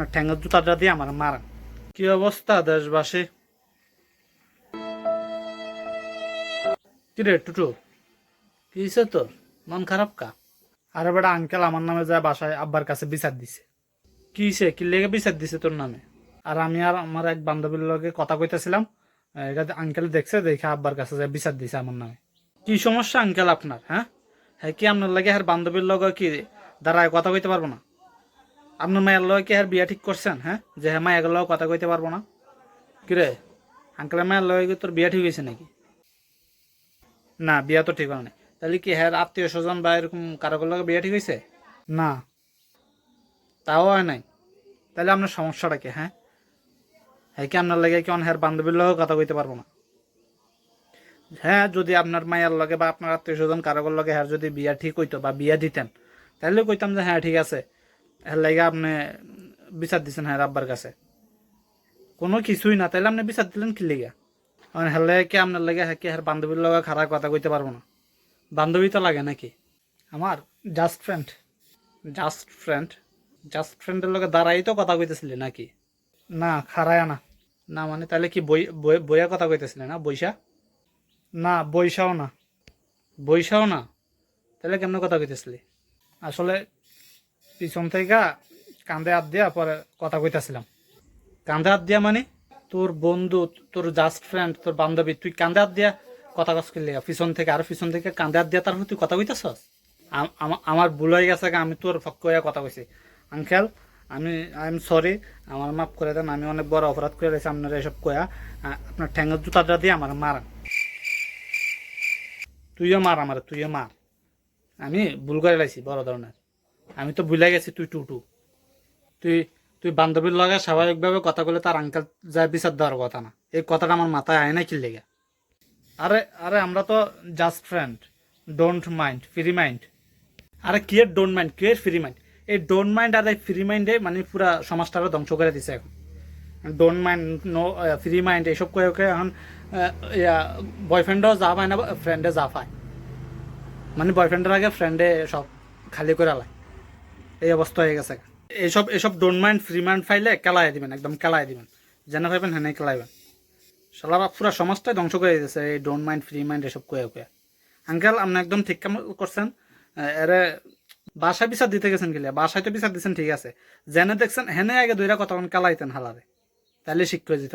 আপনার ঠ্যাঙ্গের জুতাটা দিয়ে আমার মারেন। কি অবস্থা দেশবাসী? কিরে টুটু, কি তোর? মন খারাপ কা? আরে বেটা আঙ্কেল আমার নামে যায় বাসায় আব্বার কাছে বিচার দিছে। কি হয়েছে কি লেগে বিচার দিছে তোর নামে? আর আমি আর আমার এক বান্ধবীর লগে কথা কইতেছিলাম এটা আঙ্কেল দেখছে, দেখে আব্বার কাছে যায় বিচার দিছে আমার নামে। কি সমস্যা আঙ্কেল আপনার হ্যাঁ? হ্যাঁ কি আপনার লাগে আর বান্ধবীর লগে কি দাঁড়ায় কথা কইতে পারব না? আপনার মায়ের লগে কি আর বিয়া ঠিক করছেন হ্যাঁ? যে হ্যাঁ মায়ের লগে কথা কইতে পারব না। কিরে? আঙ্কেলের মায়ের লগে কি তোর বিয়া ঠিক হয়েছে নাকি? না, বিয়া তো ঠিক হয় নাই। তাহলে কি হ্যাঁ আত্মীয় স্বজন বা এরকম কারও লগে বিয়া ঠিক হয়েছে? না। তাও হয় নাই। তাহলে আপনার সমস্যাটা কি হ্যাঁ? হ্যাঁ কি আপনার লাগে কি হ্যাঁ বান্ধবীর লগে কথা কইতে পারব না? হ্যাঁ যদি আপনার মায়ের লগে বা আপনার আত্মীয় স্বজন কারোর লগে হ্যাঁ যদি বিয়া ঠিক হইতো বা বিয়া দিতেন, তাহলে কইতাম যে হ্যাঁ ঠিক আছে। হ্যাঁ লাগে আপনি বিচার দিচ্ছেন হ্যাঁ আব্বার কাছে। কোনো কিছুই না তাহলে আপনি বিচার দিলেন কি লেগে হেলে কি আপনার লাগে হ্যাঁ কি হ্যাঁ বান্ধবীর লগে খারাপ কথা কইতে পারব না? বান্ধবী তো লাগে নাকি? আমার just friend just friend just ফ্রেন্ডের লগে দাঁড়াই তো কথা কইতেছিলি নাকি? না খারায় না। না মানে তাহলে কি বই- বইয়া কথা কইতেছিলে না? বৈশা না বৈশাও না। বৈশাও না? তাহলে কেমন কথা কইতেছিলি? আসলে পিছন থেকে কান্দে হাত দিয়া পরে কথা কইতাছিলাম। কান্দে হাত দিয়া মানে? তোর বন্ধু, তোর জাস্ট ফ্রেন্ড তোর বান্ধবী, তুই কান্দে হাত দিয়া কথা কস করলি পিছন থেকে, আর পিছন থেকে কান্দে হাত দিয়া তারপর তুই কথা কইতাছস? আমা- আমার ভুল হয়ে গেছে আমি তোর ফক হয়ে কথা কইছি। আঙ্কেল, আমি আই এম সরি আমার মাফ করে দেন, আমি অনেক বড় অপরাধ করে রয়েছি, আপনারা এসব কয়া আপনার ঠ্যাঙ্গের জুতাটা দিয়ে আমার মারান। তুইও মার আমার, তুইও মার। আমি ভুল করে লাইছি, বড় ধরনের। আমি তো ভুলে গেছি তুই টুটু। তুই তুই বান্ধবীর লগে স্বাভাবিকভাবে কথা বলে তার আঙ্কেল যা বিচার দেওয়ার কথা না। এই কথাটা আমার মাথায় আয় না কি লেগে? আরে আরে আমরা তো just friend don't mind free mind আরে কি এর ডোন্ট মাইন্ড কি এর ফ্রি মাইন্ড এই ডোন্ট মাইন্ড আর এই ফ্রি মাইন্ডে মানে পুরা সমাজটাকে ধ্বংস করে দিছে এখন। Don't mind no free mind এইসব করে করে এখন বয়ফ্রেন্ডও যা পায় না ফ্রেন্ডে যা পায়। মানে বয়ফ্রেন্ডের আগে ফ্রেন্ডে সব খালি করে আলায় এই অবস্থা হয়ে গেছে। এইসব এইসব ডোন্ট মাইন্ড ফ্রি মাইন্ড ফাইলে কেলাই দিবেন, একদম কেলাই দিবেন। যেন পাইবেন হেনে কেলাইবেন। সালারা পুরা সমাজটাই ধ্বংস করে দিতেছে, এই ডোন্ট মাইন্ড ফ্রি মাইন্ড এসব কয়ে কয়ে। আঙ্কেল আপনি একদম ঠিক কাম করছেন। এরে, বাসায় বিচার দিতে গেছেন কিলিয়া বাসায় তো বিচার দিচ্ছেন ঠিক আছে। জেনে দেখছেন হেনে আগে দুইটা কতক্ষণ কালাইতেন হালারে। তাহলে শিক্ষা দিত